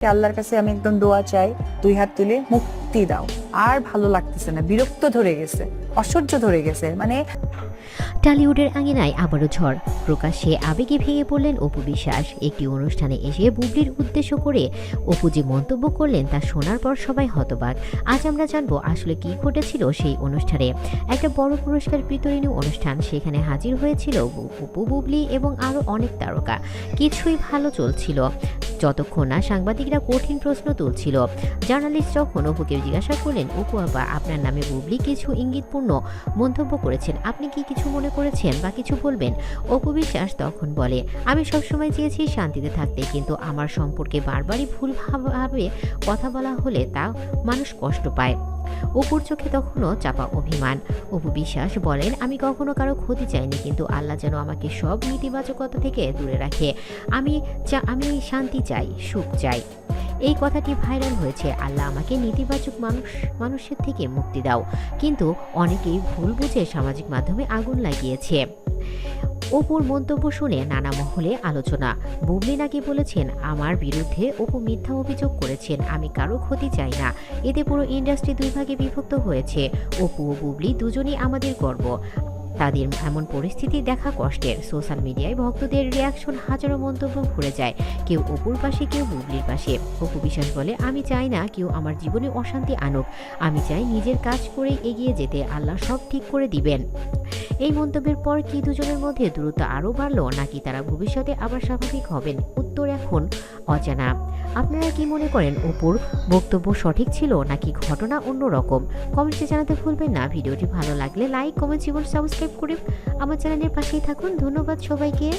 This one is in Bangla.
আল্লাহর কাছে আমি একদম দোয়া চাই দুই হাত তুলে মুক্তি দাও। আর ভালো লাগতেছে না, বিরক্ত ধরে গেছে, অসহ্য ধরে গেছে মানে টালিউডের আঙিনায় আবারও ঝড়। প্রকাশ্যে আবেগে ভেঙে পড়লেন অপু বিশ্বাস। একটি অনুষ্ঠানে এসে বুবলির উদ্দেশ্য করে অপু যে মন্তব্য করলেন তা শোনার পর সবাই হতবাক। আজ আমরা জানব আসলে কি ঘটেছিল সেই অনুষ্ঠানে। একটা বড় পুরস্কার বিতরণী অনুষ্ঠান সেখানে হাজির হয়েছিল অপু বুবলি এবং আরও অনেক তারকা। কিছুই ভালো চলছিল। যতক্ষণ না সাংবাদিকরা কঠিন প্রশ্ন তুলছিল, জার্নালিস্ট যখন অপুকে জিজ্ঞাসা করলেন অপু আপা আপনার নামে বুবলি কিছু ইঙ্গিতপূর্ণ মন্তব্য করেছেন। আপনি কি কিছু মনে করেছেন বা কিছু বলবেন? অপু বিশ্বাস তখন বলে, আমি সবসময় চেয়েছি শান্তিতে থাকতে, কিন্তু আমার সম্পর্কে বারবারই ভুলভাবে কথা বলা হলে তা মানুষ কষ্ট পায়। অপুর চোখে তখনও চাপা অভিমান। অপু বিশ্বাস বলেন, আমি কখনো কারও ক্ষতি চাইনি, কিন্তু আল্লাহ যেন আমাকে সব নেতিবাচকতা থেকে দূরে রাখে। আমি চা- আমি শান্তি চাই, সুখ চাই। এই কথাটি ভাইরাল হয়েছে। আল্লাহ আমাকে নেতিবাচক মানুষ, মানুষের থেকে মুক্তি দাও। কিন্তু অনেকেই ভুল বুঝে সামাজিক মাধ্যমে আগুন লাগিয়েছে। অপুর মন্তব্য শুনে নানা মহলে আলোচনা। বুবলি নাকি বলেছেন, আমার বিরুদ্ধে অপু মিথ্যা অভিযোগ করেছেন, আমি কারও ক্ষতি চাই না। এতে পুরো ইন্ডাস্ট্রি দুই ভাগে বিভক্ত হয়েছে। অপু ও বুবলি দুজনই আমাদের গর্ব। তাদের এমন পরিস্থিতি দেখা কষ্টের। সোশ্যাল মিডিয়ায় ভক্তদের রিয়াকশন হাজারো মন্তব্য ঘুরে যায়। কেউ অপুর পাশে, কেউ বুবলির পাশে। অপু বিশ্বাস বলে, আমি চাই না কেউ আমার জীবনে অশান্তি আনুক। আমি চাই নিজের কাজ করে এগিয়ে যেতে আল্লাহ সব ঠিক করে দিবেন। এই মন্তব্যের পর কি দুজনের মধ্যে দূরত্ব আরও বাড়লো, নাকি তারা ভবিষ্যতে আবার স্বাভাবিক হবেন? উত্তর এখন অজানা। আপনারা কি মনে করেন, অপুর বক্তব্য সঠিক ছিল, নাকি ঘটনা অন্যরকম? কমেন্টে জানাতে ভুলবেন না। ভিডিওটি ভালো লাগলে লাইক, কমেন্ট এবং সাবস্ক্রাইব করে আমার চ্যানেলের পাশেই থাকুন। ধন্যবাদ সবাইকে।